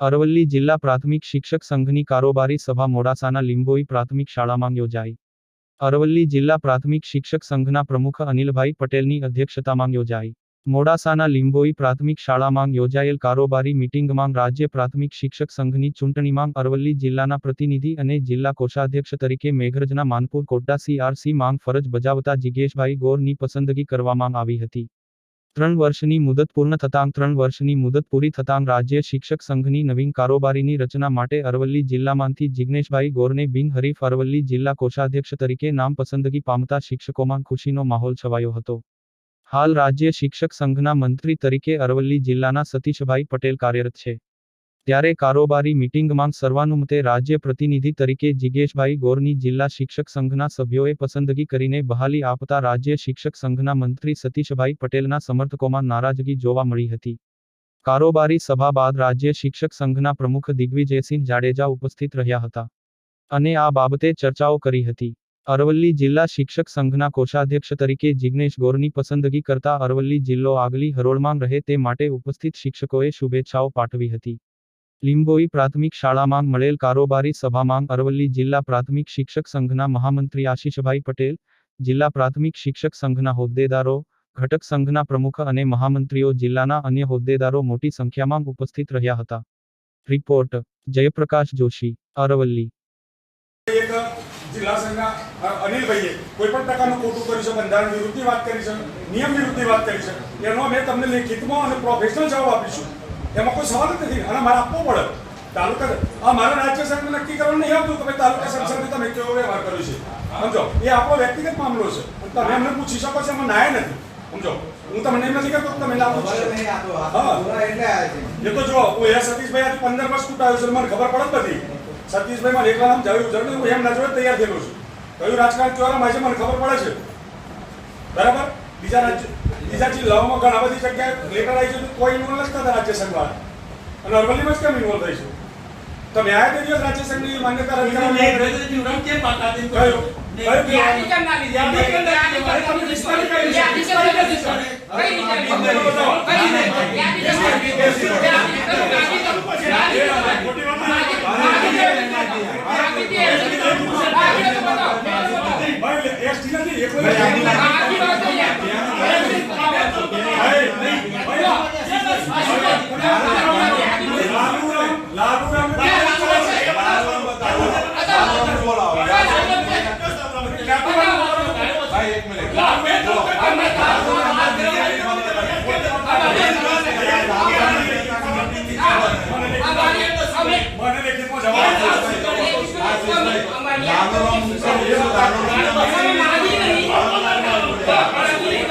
અરવલ્લી જિલ્લા પ્રાથમિક શિક્ષક સંઘની કારોબારી સભા મોડાસાના લીંબોઈ પ્રાથમિક શાળામાં યોજાઈ. અરવલ્લી જિલ્લા પ્રાથમિક શિક્ષક સંઘના પ્રમુખ અનિલભાઈ પટેલની અધ્યક્ષતામાં યોજાઈ. મોડાસાના લીંબોઈ પ્રાથમિક શાળામાં યોજાયેલ કારોબારી મિટિંગમાં રાજ્ય પ્રાથમિક શિક્ષક સંઘની ચૂંટણીમાં અરવલ્લી જિલ્લાના પ્રતિનિધિ અને જિલ્લા કોષાધ્યક્ષ તરીકે મેઘરજના માનપુર કોટડા સીઆરસી માંગ ફરજ બજાવતા જિગેશભાઈ ગોરની પસંદગી કરવામાં આવી હતી. ત્રણ વર્ષની મુદત પૂર્ણ થતાં ત્રણ વર્ષની મુદત પૂરી થતાં રાજ્ય શિક્ષક સંઘની નવીન કારોબારીની રચના માટે અરવલ્લી જિલ્લામાંથી જિગ્નેશભાઈ ગોરને બિનહરીફ અરવલ્લી જિલ્લા કોષાધ્યક્ષ તરીકે નામ પસંદગી પામતા શિક્ષકોમાં ખુશીનો માહોલ છવાયો હતો. હાલ રાજ્ય શિક્ષક સંઘના મંત્રી તરીકે અરવલ્લી જિલ્લાના સતીશભાઈ પટેલ કાર્યરત છે. ત્યારે કારોબારી મિટિંગમાં સર્વાનુમતે રાજ્ય પ્રતિનિધિ તરીકે જિગેશભાઈ ગોરની જિલ્લા શિક્ષક સંઘના સભ્યોએ પસંદગી કરીને બહાલી આપતા રાજ્ય શિક્ષક સંઘના મંત્રી સતીશભાઈ પટેલના સમર્થકોમાં નારાજગી જોવા મળી હતી. કારોબારી સભા બાદ રાજ્ય શિક્ષક સંઘના પ્રમુખ દિગ્વિજયસિંહ જાડેજા ઉપસ્થિત રહ્યા હતા અને આ બાબતે ચર્ચાઓ કરી હતી. અરવલ્લી જિલ્લા શિક્ષક સંઘના કોષાધ્યક્ષ તરીકે જિગ્નેશ ગોરની પસંદગી કરતા અરવલ્લી જિલ્લો આગલી હરોળમાં રહે તે માટે ઉપસ્થિત શિક્ષકોએ શુભેચ્છાઓ પાઠવી હતી. લીંબોઈ પ્રાથમિક શાળામાં મળેલ કારોબારી સભામાં અરવલ્લી જિલ્લા પ્રાથમિક શિક્ષક સંઘના મહામંત્રી આશીષભાઈ પટેલ, જિલ્લા પ્રાથમિક શિક્ષક સંઘના હોદ્દેદારો, ઘટક સંઘના પ્રમુખ અને મહામંત્રીઓ જિલ્લાના અન્ય હોદ્દેદારો મોટી સંખ્યામાં ઉપસ્થિત રહ્યા હતા. રિપોર્ટ, જયપ્રકાશ જોશી, અરવલ્લી. જિલ્લા સંઘના અનિલભાઈએ કોઈ પણ પ્રકારનું ખોટું કર્યું છે, બંધારણ વિરુદ્ધની વાત કરી છે, નિયમ વિરુદ્ધની વાત કરી છે, એનો અમે તમને લેખિતમાં અને પ્રોફેશનલ જવાબ આપીશું. એમાં કોઈ સવાલ જ નથી. અને મારે આપવો પડે. તાલુકા આ મારા રાજ્ય સંઘને નક્કી કરવાનું નહીં આવતું કે ભાઈ તાલુકા સંઘ તમે કેવો વ્યવહાર કર્યો છે. સમજો? એ આપણો વ્યક્તિગત મામલો છે. તમે એમને પૂછી શકો છો એમાં નાય નથી. સમજો? હું તમને એમ નથી કહેતો કે તમે લાગુ. એ તો જો હું એ સતીશભાઈ આજે પંદર વર્ષ કૂટાયો છે મને ખબર પડે નથી બધી. સતીશભાઈ મને એકલા નામ જાવ્યું જરૂર હું એમ ના જોઈએ તૈયાર થયેલો છું. કયું રાજકારણ ચોરા રમાય છે મને ખબર પડે છે. બરાબર? બીજા રાજ્ય બીજા જિલ્લાઓમાં ઘણા બધી જગ્યાએ લેટર આવી છે તો કોઈ ઇન્વોલ્વ નથી થતા રાજ્ય સંઘવાળા અને અરવલ્લીમાં જ કેમ ઇન્વોલ્વ થઈ છે તમે આ તે દિવસ રાજ્ય સંઘની માન્યતા રદ કરવા નથી. યાદી દે. યાદી તો બતાવો. ભાઈ, ST નથી, એ કોઈ યાદી બતાવો યાર. મને લેખિતમાં જવાબ આપો. અમારી